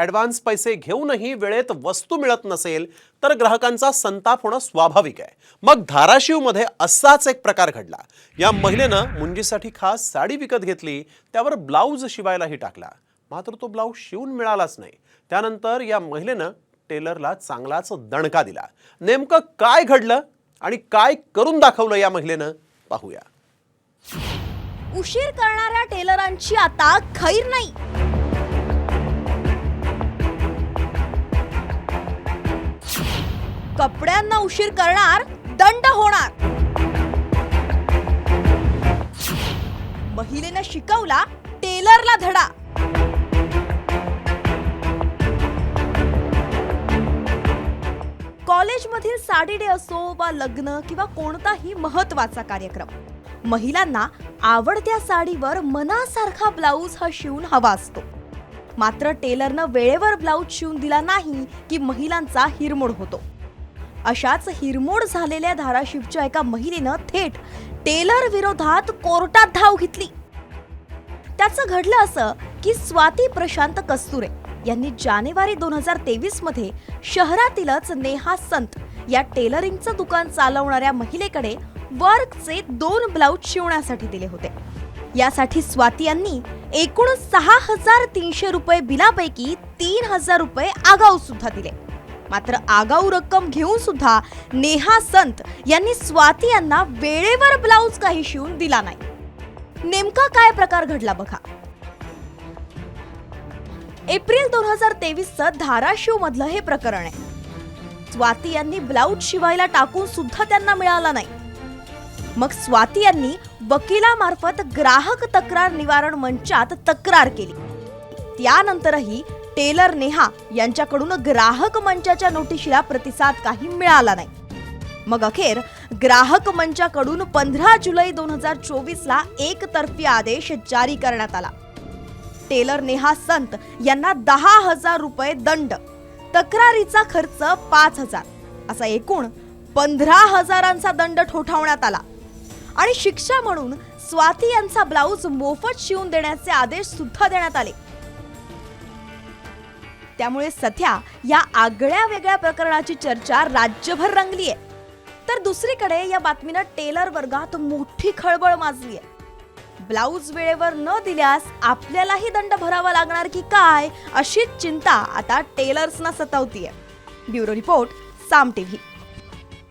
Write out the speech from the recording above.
Advance पैसे घेऊनही वेळेत वस्तू मिळत नसेल तर ग्राहकांचा संताप होणं स्वाभाविक आहे. मग धाराशिवमध्ये असाच एक प्रकार घडला. या महिलेनं मुंजीसाठी खास साडी विकत घेतली त्यावर ब्लाऊज शिवायलाही टाकला. मात्र तो ब्लाऊज शिवून मिळालाच नाही. त्यानंतर या महिलेनं टेलरला चांगलाच दणका दिला. नेमकं काय घडलं आणि काय करून दाखवलं या महिलेनं? पाहूया. उशीर करणाऱ्या टेलरांची आता खैर नाही. कपड्यांना उशीर करणार दंड होणार. महिलेनं शिकवला टेलरला धडा. कॉलेजमधील साडी डे असो वा लग्न किंवा कोणताही महत्त्वाचा कार्यक्रम महिलांना आवडत्या साडीवर मनासारखा ब्लाऊज हा शिवून हवा असतो. मात्र टेलरनं वेळेवर ब्लाऊज शिवून दिला नाही की महिलांचा हिरमोड होतो. अशाच हिरमोड झालेल्या धाराशिवच्या एका महिलेनं थेट टेलर विरोधात कोर्टात धाव घेतली. त्याचं घडलं असं की स्वाती प्रशांत कस्तुरे यांनी जानेवारी दोन हजार तेवीसमध्ये शहरातीलच नेहा संत या टेलरिंगचं दुकान चालवणाऱ्या महिलेकडे वर्कचे दोन ब्लाऊज शिवण्यासाठी दिले होते. यासाठी स्वाती यांनी एकूण सहा हजार तीनशे रुपये बिलापैकी तीन हजार रुपये आगाऊ सुद्धा दिले. मात्र आगाऊ रक्कम घेऊन सुद्धा नेहा संत यांनी स्वाती यांना वेळेवर ब्लाऊज काही शिवून दिला नाही. नेमका काय प्रकार घडला बघा. एप्रिल दोन हजार तेवीसचं धाराशिव मधलं हे प्रकरण आहे. स्वाती यांनी ब्लाऊज शिवायला टाकून सुद्धा त्यांना मिळाला नाही. मग स्वाती यांनी वकिलामार्फत ग्राहक तक्रार निवारण मंचात तक्रार केली. त्यानंतरही टेलर नेहा यांच्याकडून ग्राहक मंचाच्या नोटिशीला प्रतिसाद काही मिळाला नाही. मग अखेर ग्राहक मंचाकडून पंधरा जुलै दोन हजार चोवीस ला एकतर्फी आदेश जारी करण्यात आला. टेलर नेहा संत यांना दहा हजार रुपये दंड तक्रारीचा खर्च पाच हजार असा एकूण पंधरा हजारांचा दंड ठोठावण्यात आला. आणि शिक्षा म्हणून स्वाती यांचा ब्लाऊज मोफत शिवून देण्याचे आदेश सुद्धा देण्यात आले. त्यामुळे सध्या या आगळ्या वेगळ्या प्रकरणाची चर्चा राज्यभर रंगली आहे तर दुसरीकडे या बातमीनं टेलर वर्गात मोठी खळबळ माजली आहे ब्लाऊज वेळेवर न दिल्यास आपल्यालाही दंड भरावा लागणार की काय अशीच चिंता आता टेलर्सना सतावतीये. Bureau report Saam TV.